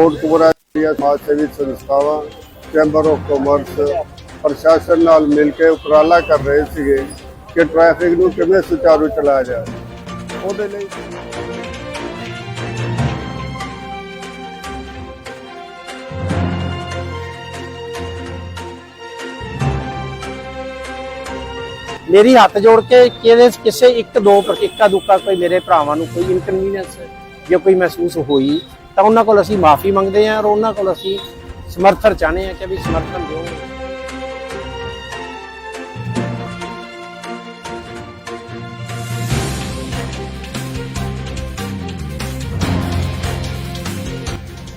ਕੋਟਕਪੂਰਾ ਦੀਆਂ ਸਮਾਜ ਸੇਵੀ ਸੰਸਥਾਵਾਂ ਚੈਂਬਰ ਆਫ ਕਾਮਰਸ ਪ੍ਰਸ਼ਾਸਨ ਨਾਲ ਮਿਲ ਕੇ ਉਪਰਾਲਾ ਕਰ ਰਹੇ ਸੀਗੇ ਕਿ ਟ੍ਰੈਫਿਕ ਨੂੰ ਕਿਵੇਂ ਸੁਚਾਰੂ ਚਲਾਇਆ ਜਾਏ। ਉਹਦੇ ਲਈ ਮੇਰੀ ਹੱਥ ਜੋੜ ਕੇ ਕਿਹਦੇ ਕਿਸੇ ਇੱਕ ਦੋ ਪਰ ਦੁੱਕਾ ਕੋਈ ਮੇਰੇ ਭਰਾਵਾਂ ਨੂੰ ਕੋਈ ਇਨਕਨਵੀਨੀਅੰਸ ਜਾਂ ਕੋਈ ਮਹਿਸੂਸ ਹੋਈ ਤਾਂ ਉਹਨਾਂ ਕੋਲ ਅਸੀਂ ਮਾਫੀ ਮੰਗਦੇ ਹਾਂ ਔਰ ਉਹਨਾਂ ਕੋਲ ਅਸੀਂ ਸਮਰਥਨ ਚਾਹਨੇ ਹਾਂ ਕਿ ਵੀ ਸਮਰਥਨ ਦਿਓ।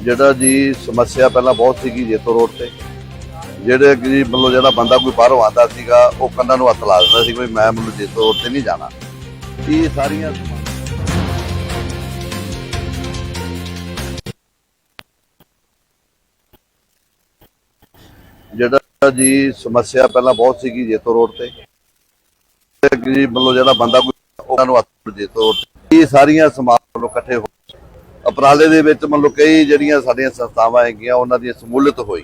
ਜਿਹੜਾ ਜੀ ਸਮੱਸਿਆ ਪਹਿਲਾਂ ਬਹੁਤ ਸੀਗੀ ਜੇਤੋ ਰੋਡ ਤੇ, ਜਿਹੜੇ ਕਿ ਮਤਲਬ ਜਿਹੜਾ ਬੰਦਾ ਕੋਈ ਬਾਹਰੋਂ ਆਉਂਦਾ ਸੀਗਾ, ਉਹ ਕੰਨਾਂ ਨੂੰ ਹੱਥ ਲਾ ਦਿੰਦਾ ਸੀ ਵੀ ਮੈਂ ਮਤਲਬ ਜੇਤੋ ਰੋਡ ਤੇ ਨਹੀਂ ਜਾਣਾ। ਇਹ ਸਾਰੀਆਂ ਜਿਹੜਾ ਜੀ ਸਮੱਸਿਆ ਪਹਿਲਾਂ ਬਹੁਤ ਸੀਗੀ ਜੇਤੋ ਰੋਡ ਤੇ। ਜਿਹੜੇ ਮਤਲਬ ਜਿਹੜਾ ਬੰਦਾ ਕੋਈ ਉਹਨਾਂ ਨੂੰ ਹੱਥ ਜੇਤੋ ਰੋਡ ਇਹ ਸਾਰੀਆਂ ਸਮਾਜ ਵੱਲੋਂ ਇਕੱਠੇ ਹੋ ਅਪਰਾਲੇ ਦੇ ਵਿੱਚ ਮਤਲਬ ਕਈ ਜਿਹੜੀਆਂ ਸਾਡੀਆਂ ਸੰਸਥਾਵਾਂ ਹੈਗੀਆਂ, ਉਹਨਾਂ ਦੀ ਸਮੂਲਿਤ ਹੋਈ।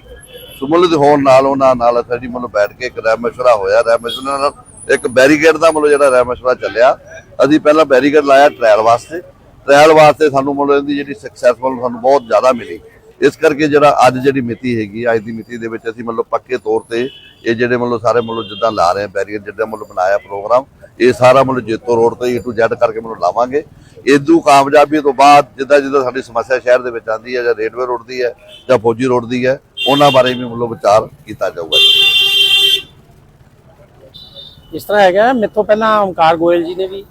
ਸਮੂਲਿਤ ਹੋਣ ਨਾਲ ਉਹਨਾਂ ਨਾਲ ਸਾਡੀ ਮੰਨ ਬੈਠ ਕੇ ਇੱਕ ਰਾਏ ਮਸ਼ਵਰਾ ਹੋਇਆ। ਰਾਏ ਮਸ਼ਵਰਾ ਨਾਲ ਇੱਕ ਬੈਰੀਕੇਡ ਦਾ ਮਤਲਬ ਜਿਹੜਾ ਰਾਏ ਮਸ਼ਵਰਾ ਚੱਲਿਆ। ਅਸੀਂ ਪਹਿਲਾਂ ਬੈਰੀਕੇਡ ਲਾਇਆ ਟ੍ਰਾਇਲ ਵਾਸਤੇ। ਟ੍ਰਾਇਲ ਵਾਸਤੇ ਸਾਨੂੰ ਮਤਲਬ ਇਹਦੀ ਜਿਹੜੀ ਸਕਸੈਸਫੁਲ ਸਾਨੂੰ ਬਹੁਤ ਜ਼ਿਆਦਾ ਮਿਲੀ। ਇਸ ਕਰਕੇ ਜਿਹੜਾ ਅੱਜ ਜਿਹੜੀ ਮਿਤੀ ਹੈਗੀ ਅੱਜ ਦੀ ਮਿਤੀ ਦੇ ਵਿੱਚ ਅਸੀਂ ਮੰਨ ਪੱਕੇ ਤੌਰ ਤੇ ਇਹ ਜਿਹੜੇ ਮੰਨ ਸਾਰੇ ਮੰਨ ਜਿੱਦਾਂ ਲਾ ਰਹੇ ਆ ਬੈਰੀਕੇਡ ਜਿੱਦਾਂ ਮੰਨ ਬਣਾਇਆ ਪ੍ਰੋਗਰਾਮ ਇਹ ਸਾਰਾ ਮੰਨ ਜੇਤੋ ਰੋਡ ਤੇ ਏ ਟੂ ਜ਼ੈਡ ਕਰਕੇ ਮੰਨ ਲਾਵਾਂਗੇ। ਇਦੋਂ ਕਾਮਯਾਬੀ ਤੋਂ ਬਾਅਦ ਜਿੱਦਾਂ ਜਿੱਦਾਂ ਸਾਡੀ ਸਮੱਸਿਆ ਸ਼ਹਿਰ ਦੇ ਵਿੱਚ ਆਉਂਦੀ ਹੈ ਜਾਂ ਰੇਲਵੇ ਰੋਡ ਦੀ ਹੈ ਜਾਂ ਫੌਜੀ ਰੋਡ ਦੀ ਹੈ, ਉਹਨਾਂ ਬਾਰੇ ਵੀ ਮਤਲਬ ਵਿਚਾਰ ਕੀਤਾ ਜਾਊਗਾ। ਇਸ ਤਰ੍ਹਾਂ ਹੈਗਾ, ਮੇਥੋਂ ਪਹਿਲਾਂ ਓਮਕਾਰ ਗੋਇਲ ਜੀ ਨੇ ਵੀ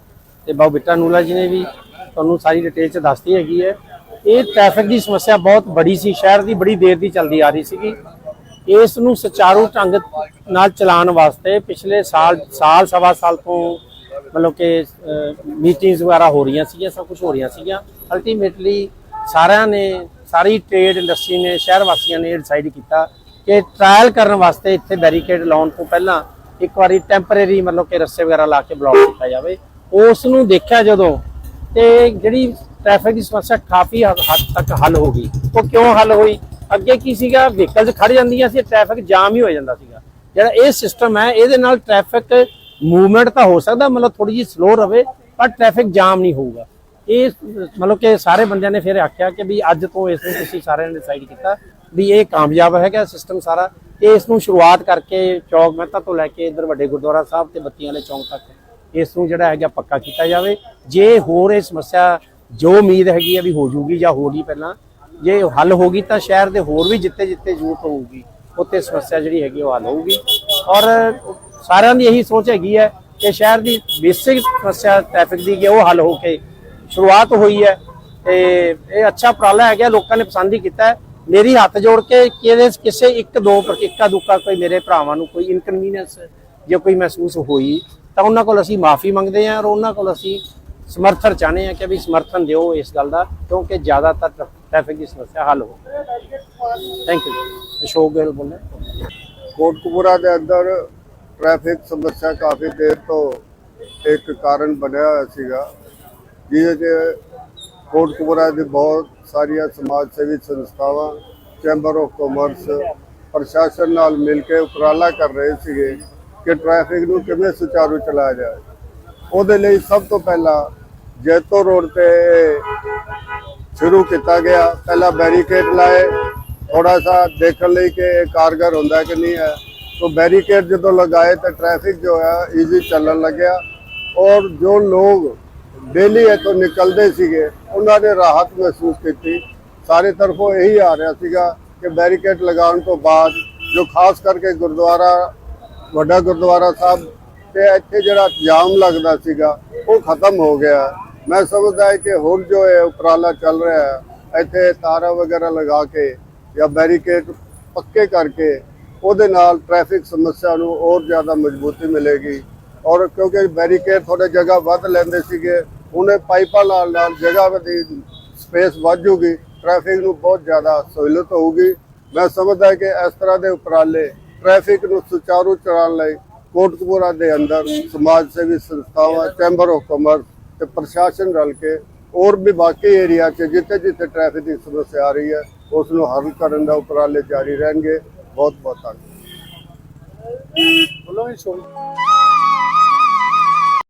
ਤੇ ਬਾਬੂ ਬਿੱਟਾ ਨੂਲਾ ਜੀ ਨੇ ਵੀ ਤੁਹਾਨੂੰ ਸਾਰੀ ਡਿਟੇਲ ਚ ਦੱਸਤੀ ਹੈਗੀ ਹੈ। ਇਹ ਟ੍ਰੈਫਿਕ ਦੀ ਸਮੱਸਿਆ ਬਹੁਤ ਬੜੀ ਸੀ, ਸ਼ਹਿਰ ਦੀ ਬੜੀ ਦੇਰ ਦੀ ਚੱਲਦੀ ਆ ਰਹੀ ਸੀਗੀ। ਇਸ ਨੂੰ ਸੁਚਾਰੂ ਢੰਗ ਨਾਲ ਚਲਾਉਣ ਵਾਸਤੇ ਪਿਛਲੇ ਸਾਲ ਸਾਲ, ਸਵਾ ਸਾਲ ਤੋਂ ਮਤਲਬ ਕਿ ਮੀਟਿੰਗਸ ਵਗੈਰਾ ਹੋ ਰਹੀਆਂ ਸੀਗੀਆਂ, ਸਭ ਕੁਝ ਹੋ ਰਹੀਆਂ ਸੀਗੀਆਂ। ਅਲਟੀਮੇਟਲੀ ਸਾਰਿਆਂ ਨੇ, ਸਾਰੀ ਟ੍ਰੇਡ ਇੰਡਸਟਰੀ ਨੇ ਸ਼ਹਿਰ ਵਾਸੀਆਂ ਨੇ ਡਿਸਾਈਡ ਕੀਤਾ ਕਿ ਟ੍ਰਾਇਲ ਕਰਨ ਵਾਸਤੇ ਇੱਥੇ ਬੈਰੀਕੇਡ ਲਾਉਣ ਤੋਂ ਪਹਿਲਾਂ ਇੱਕ ਵਾਰੀ ਟੈਂਪਰੇਰੀ ਮਤਲਬ ਕਿ ਰੱਸੇ ਵਗੈਰਾ ਲਾ ਕੇ ਬਲੌਕ ਕੀਤਾ ਜਾਵੇ। ਉਸ ਨੂੰ ਦੇਖਿਆ ਜਦੋਂ ਤੇ ਜਿਹੜੀ ਟ੍ਰੈਫਿਕ ਦੀ ਸਮੱਸਿਆ ਕਾਫੀ ਹੱਦ ਤੱਕ ਹੱਲ ਹੋ ਗਈ। ਉਹ ਕਿਉਂ ਹੱਲ ਹੋਈ? ਅੱਗੇ ਕੀ ਸੀਗਾ? ਵਹੀਕਲਸ ਖੜ ਜਾਂਦੀਆਂ ਸੀ ਟ੍ਰੈਫਿਕ ਜਾਮ ਹੀ ਹੋ ਜਾਂਦਾ ਸੀਗਾ। ਜਿਹੜਾ ਇਹ ਸਿਸਟਮ ਹੈ, ਇਹਦੇ ਨਾਲ ਟ੍ਰੈਫਿਕ ਮੂਵਮੈਂਟ ਤਾਂ ਹੋ ਸਕਦਾ, ਮਤਲਬ ਥੋੜੀ ਜਿਹੀ ਸਲੋ ਰਵੇ, ਪਰ ਟ੍ਰੈਫਿਕ ਜਾਮ ਨਹੀਂ ਹੋਊਗਾ। ਇਹ ਮਤਲਬ ਕਿ ਸਾਰੇ ਬੰਦਿਆਂ ਨੇ ਫਿਰ ਆਖਿਆ ਕਿ ਵੀ ਅੱਜ ਤੋਂ ਇਸ ਨੂੰ ਤੁਸੀਂ ਸਾਰਿਆਂ ਨੇ ਡਿਸਾਈਡ ਕੀਤਾ ਵੀ ਇਹ ਕਾਮਯਾਬ ਹੈਗਾ ਸਿਸਟਮ ਸਾਰਾ। ਤੇ ਇਸ ਨੂੰ ਸ਼ੁਰੂਆਤ ਕਰਕੇ ਚੌਕ ਮਹਿਤਾ ਤੋਂ ਲੈ ਕੇ ਇਧਰ ਵੱਡੇ ਗੁਰਦੁਆਰਾ ਸਾਹਿਬ ਤੇ ਬੱਤੀਆਂ ਵਾਲੇ ਚੌਂਕ ਤੱਕ ਇਸ ਨੂੰ ਜਿਹੜਾ ਹੈਗਾ ਪੱਕਾ ਕੀਤਾ ਜਾਵੇ। ਜੇ ਹੋਰ ਇਹ ਸਮੱਸਿਆ ਜੋ ਉਮੀਦ ਹੈਗੀ ਆ ਵੀ ਹੋ ਜੂਗੀ ਜਾਂ ਹੋ ਗਈ ਪਹਿਲਾਂ, ਜੇ ਹੱਲ ਹੋ ਗਈ ਤਾਂ ਸ਼ਹਿਰ ਦੇ ਹੋਰ ਵੀ ਜਿੱਤੇ ਜਿੱਤੇ ਜ਼ਰੂਰਤ ਹੋਊਗੀ, ਉੱਥੇ ਸਮੱਸਿਆ ਜਿਹੜੀ ਹੈਗੀ ਉਹ ਹੱਲ ਹੋਊਗੀ। ਔਰ ਸਾਰਿਆਂ ਦੀ ਇਹੀ ਸੋਚ ਹੈਗੀ ਹੈ ਕਿ ਸ਼ਹਿਰ ਦੀ ਬੇਸਿਕ ਸਮੱਸਿਆ ਟ੍ਰੈਫਿਕ ਦੀ ਹੈ ਉਹ ਹੱਲ ਹੋ ਕੇ ਸ਼ੁਰੂਆਤ ਹੋਈ ਹੈ। ਤੇ ਇਹ ਅੱਛਾ ਉਪਰਾਲਾ ਹੈਗਾ, ਲੋਕਾਂ ਨੇ ਪਸੰਦ ਹੀ ਕੀਤਾ ਮੇਰੀ ਹੱਥ ਜੋੜ ਕੇ ਕਿਹਦੇ ਕਿਸੇ ਇੱਕ, ਦੋ ਪਰ ਇੱਕਾ ਦੁੱਕਾ ਕੋਈ ਮੇਰੇ ਭਰਾਵਾਂ ਨੂੰ ਕੋਈ ਇਨਕਨਵੀਨੀਅੰਸ ਜੇ ਕੋਈ ਮਹਿਸੂਸ ਹੋਈ, ਤਾਂ ਉਹਨਾਂ ਕੋਲ ਅਸੀਂ ਮਾਫੀ ਮੰਗਦੇ ਹਾਂ ਔਰ ਉਹਨਾਂ ਕੋਲ ਅਸੀਂ ਸਮਰਥਨ ਚਾਹਨੇ ਹਾਂ ਕਿ ਵੀ ਸਮਰਥਨ ਦਿਓ ਇਸ ਗੱਲ ਦਾ, ਕਿਉਂਕਿ ਜ਼ਿਆਦਾਤਰ ਟ੍ਰੈਫਿਕ ਦੀ ਸਮੱਸਿਆ ਹੱਲ ਹੋ ਥੈਂਕ ਯੂ ਅਸ਼ੋਕ ਗੋਇਲ ਬੋਲ ਰਿਹਾ ਕੋਟਕਪੂਰਾ ਦੇ ਅੰਦਰ ਟ੍ਰੈਫਿਕ ਸਮੱਸਿਆ ਕਾਫੀ ਦੇਰ ਤੋਂ ਇੱਕ ਕਾਰਨ ਬਣਿਆ ਹੋਇਆ ਸੀਗਾ, ਜਿਹਦੇ 'ਚ ਕੋਟਕਪੂਰਾ ਦੀ ਬਹੁਤ ਸਾਰੀਆਂ ਸਮਾਜ ਸੇਵੀ ਸੰਸਥਾਵਾਂ ਚੈਂਬਰ ਆਫ ਕਾਮਰਸ ਪ੍ਰਸ਼ਾਸਨ ਨਾਲ ਮਿਲ ਕੇ ਉਪਰਾਲਾ ਕਰ ਰਹੇ ਸੀਗੇ ਕਿ ਟ੍ਰੈਫਿਕ ਨੂੰ ਕਿਵੇਂ ਸੁਚਾਰੂ ਚਲਾਇਆ ਜਾਵੇ ਉਹਦੇ ਲਈ ਸਭ ਤੋਂ ਪਹਿਲਾਂ ਜੈਤੋ ਰੋਡ ਤੇ ਸ਼ੁਰੂ ਕੀਤਾ ਗਿਆ। ਪਹਿਲਾ ਬੈਰੀਕੇਡ ਲਾਏ। ਥੋੜਾ ਸਾ ਦੇਖਣ ਲਈ ਕਿ ਕਾਰਗਰ ਹੁੰਦਾ ਕਿ ਨਹੀਂ ਹੈ। ਤੋਂ ਬੈਰੀਕੇਡ ਜਦੋਂ ਲਗਾਏ ਤਾਂ ਟ੍ਰੈਫਿਕ ਜੋ ਹੈ ਈਜ਼ੀ ਚੱਲਣ ਲੱਗਿਆ। ਔਰ ਜੋ ਲੋਕ ਡੇਲੀ ਇਥੋਂ ਨਿਕਲਦੇ ਸੀਗੇ, ਉਹਨਾਂ ਨੇ ਰਾਹਤ ਮਹਿਸੂਸ ਕੀਤੀ। ਸਾਰੇ ਤਰਫੋਂ ਇਹੀ ਆ ਰਿਹਾ ਸੀਗਾ ਕਿ ਬੈਰੀਕੇਡ ਲਗਾਉਣ ਤੋਂ ਬਾਅਦ, ਜੋ ਖਾਸ ਕਰਕੇ ਗੁਰਦੁਆਰਾ, ਵੱਡਾ ਗੁਰਦੁਆਰਾ ਸਾਹਿਬ, ਤੇ ਇੱਥੇ ਜਿਹੜਾ ਜਾਮ ਲੱਗਦਾ ਸੀਗਾ, ਉਹ ਖਤਮ ਹੋ ਗਿਆ। ਮੈਂ ਸਮਝਦਾ ਹਾਂ ਕਿ ਹੁਣ ਜੋ ਇਹ ਉਪਰਾਲਾ ਚੱਲ ਰਿਹਾ ਹੈ, ਇੱਥੇ ਤਾਰਾਂ ਵਗੈਰਾ ਲਗਾ ਕੇ ਜਾਂ ਬੈਰੀਕੇਡ ਪੱਕੇ ਕਰਕੇ ਉਹਦੇ ਨਾਲ ਟ੍ਰੈਫਿਕ ਸਮੱਸਿਆ ਨੂੰ ਹੋਰ ਜ਼ਿਆਦਾ ਮਜ਼ਬੂਤੀ ਮਿਲੇਗੀ। ਔਰ ਕਿਉਂਕਿ ਬੈਰੀਕੇਡ ਥੋੜੇ ਜਗ੍ਹਾ ਵੱਧ ਲੈਂਦੇ ਸੀਗੇ ਉਹਨੇ ਪਾਈਪਾਂ ਨਾਲ ਨਾਲ ਜਗ੍ਹਾ ਦੀ ਸਪੇਸ ਵੱਧ ਜੂਗੀ, ਟ੍ਰੈਫਿਕ ਨੂੰ ਬਹੁਤ ਜ਼ਿਆਦਾ ਸਹੂਲਤ ਹੋਊਗੀ। ਮੈਂ ਸਮਝਦਾ ਕਿ ਇਸ ਤਰ੍ਹਾਂ ਦੇ ਉਪਰਾਲੇ ਟ੍ਰੈਫਿਕ ਨੂੰ ਸੁਚਾਰੂ ਚਲਾਉਣ ਲਈ ਕੋਟਕਪੂਰਾ ਦੇ ਅੰਦਰ ਸਮਾਜ ਸੇਵੀ ਸੰਸਥਾਵਾਂ ਚੈਂਬਰ ਆਫ ਕਾਮਰਸ ਤੇ ਪ੍ਰਸ਼ਾਸਨ ਰਲ ਕੇ ਔਰ ਵੀ ਬਾਕੀ ਏਰੀਆ 'ਚ ਜਿੱਥੇ ਜਿੱਥੇ ਟ੍ਰੈਫਿਕ ਦੀ ਸਮੱਸਿਆ ਆ ਰਹੀ ਹੈ ਉਸ ਨੂੰ ਹੱਲ ਕਰਨ ਦਾ ਉਪਰਾਲੇ ਜਾਰੀ ਰਹਿਣਗੇ। ਬਹੁਤ ਬਹੁਤ ਧੰਨਵਾਦ।